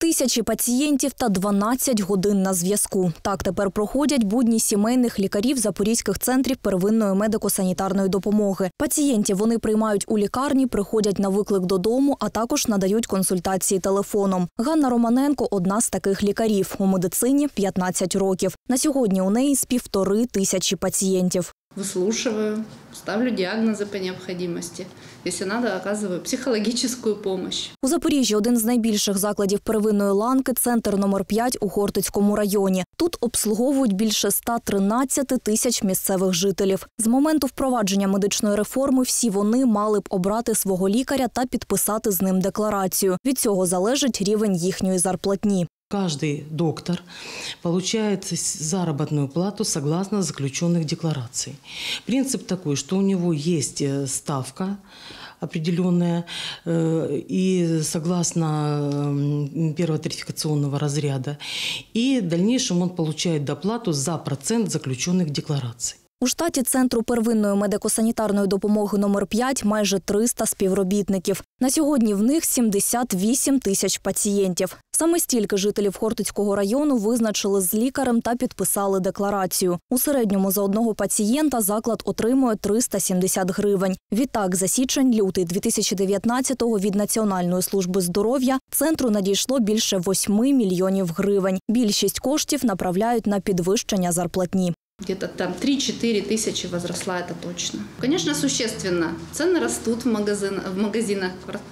Тисячі пацієнтів та 12 годин на зв'язку. Так тепер проходять будні сімейних лікарів запорізьких центрів первинної медико-санітарної допомоги. Пацієнтів вони приймають у лікарні, приходять на виклик додому, а також надають консультації телефоном. Ганна Романенко одна з таких лікарів. У медицині 15 років. На сьогодні у неї з півтори тисячі пацієнтів. Выслушиваю, ставлю диагнозы по необходимости. Если надо, оказываю психологическую помощь. У Запоріжжі один з найбільших закладів первинної ланки центр номер 5 у Хортицькому районі. Тут обслуговують більше 113 тисяч місцевих жителів. З моменту впровадження медичної реформи всі вони мали б обрати свого лікаря та підписати з ним декларацію. Від цього залежить рівень їхньої зарплатні. Каждый доктор получает заработную плату согласно заключенных деклараций. Принцип такой, что у него есть э, ставка определенная, э, и согласно первого тарификационного разряда, и в дальнейшем он получает доплату за процент заключенных деклараций. У штаті центру первинної медико-санітарної допомоги номер 5 майже 300 співробітників. На сьогодні в них 78 тисяч пацієнтів. Саме стільки жителів Хортицького району визначили з лікарем та підписали декларацію. У середньому за одного пацієнта заклад отримує 370 гривень. Відтак, за січень-лютий 2019-го від Національної служби здоров'я центру надійшло більше 8 мільйонів гривень. Більшість коштів направляють на підвищення зарплатні Где-то там 3-4 тысячи возросла, это точно. Конечно, существенно. Цены растут в, магазин, в магазинах,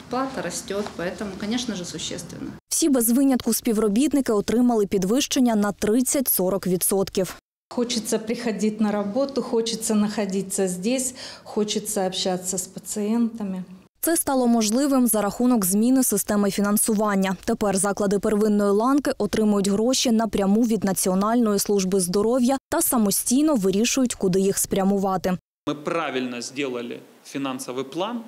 плата растет, поэтому, конечно же, существенно. Всі без винятку співробітники отримали підвищення на 30-40%. Хочется приходить на работу, хочется находиться здесь, хочется общаться с пациентами. Це стало можливим за рахунок зміни системи фінансування. Тепер заклади первинної ланки отримують гроші напряму від Національної служби здоров'я та самостійно вирішують, куди їх спрямувати. Мы правильно сделали финансовый план,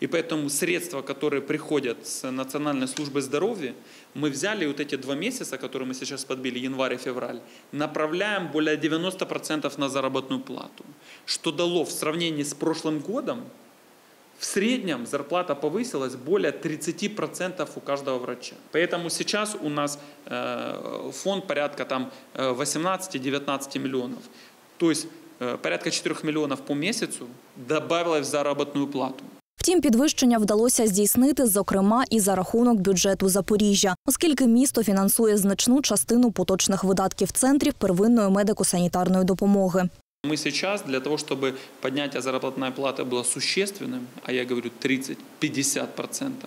и поэтому средства, которые приходят с Национальной службы здоровья, мы взяли вот эти два месяца, которые мы сейчас подбили, январь и февраль, направляем более 90% на заработную плату, что дало в сравнении с прошлым годом в среднем зарплата повысилась более 30% у каждого врача. Поэтому сейчас у нас э, фонд порядка там э, 18-19 миллионов. То есть э, порядка 4 миллионов по месяцу добавилось в заработную плату. Втім, підвищення вдалося здійснити, зокрема, і за рахунок бюджету Запоріжжя, оскільки місто фінансує значну частину поточних видатків центрів первинної медико-санітарної допомоги. Мы сейчас для того, чтобы поднятие заработной платы было существенным, а я говорю 30-50%,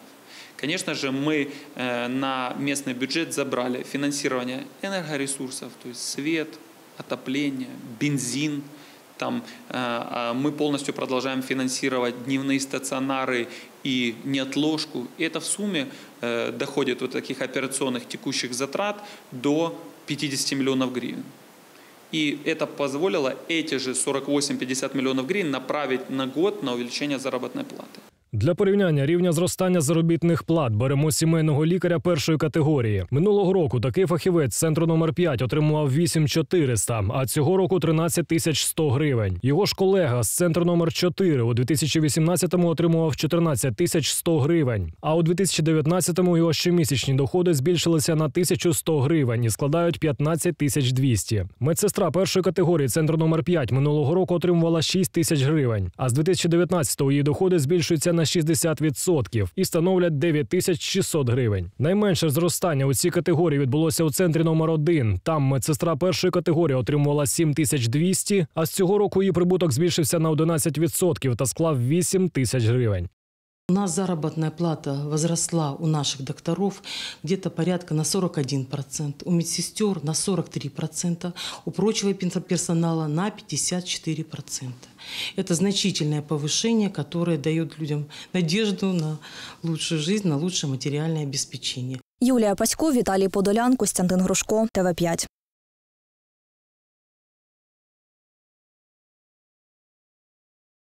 конечно же, мы э, на местный бюджет забрали финансирование энергоресурсов, то есть свет, отопление, бензин. Там, э, а мы полностью продолжаем финансировать дневные стационары и неотложку. И это в сумме э, доходит вот таких операционных текущих затрат до 50 миллионов гривен. И это позволило эти же 48-50 миллионов гривен направить на год на увеличение заработной платы. Для порівняння рівня зростання заробітних плат беремо сімейного лікаря першої категорії. Минулого року такий фахівець центру номер 5 отримував 8400, а цього року 13 тисяч 100 гривень. Його ж колега з центру номер 4 у 2018-му отримував 14 тисяч 100 гривень. А у 2019-му його щомісячні доходи збільшилися на 1100 гривень і складають 15 тисяч 200. Медсестра першої категорії центру номер 5 минулого року отримувала 6 тисяч гривень, а з 2019-го її доходи збільшуються на 60% і становлять 9600 гривень. Найменше зростання у цій категорії відбулося у центрі номер 1 Там медсестра першої категорії отримувала 7200, а з цього року її прибуток збільшився на 11% та склав 8 тисяч гривень. У нас заработная плата возросла у наших докторов где-то порядка на 41%, у медсестер на 43%, у прочего персонала на 54%. Это значительное повышение, которое дает людям надежду на лучшую жизнь, на лучшее материальное обеспечение. Юлія Пасько, Віталій Подолян, Костянтин Грушко, ТВ 5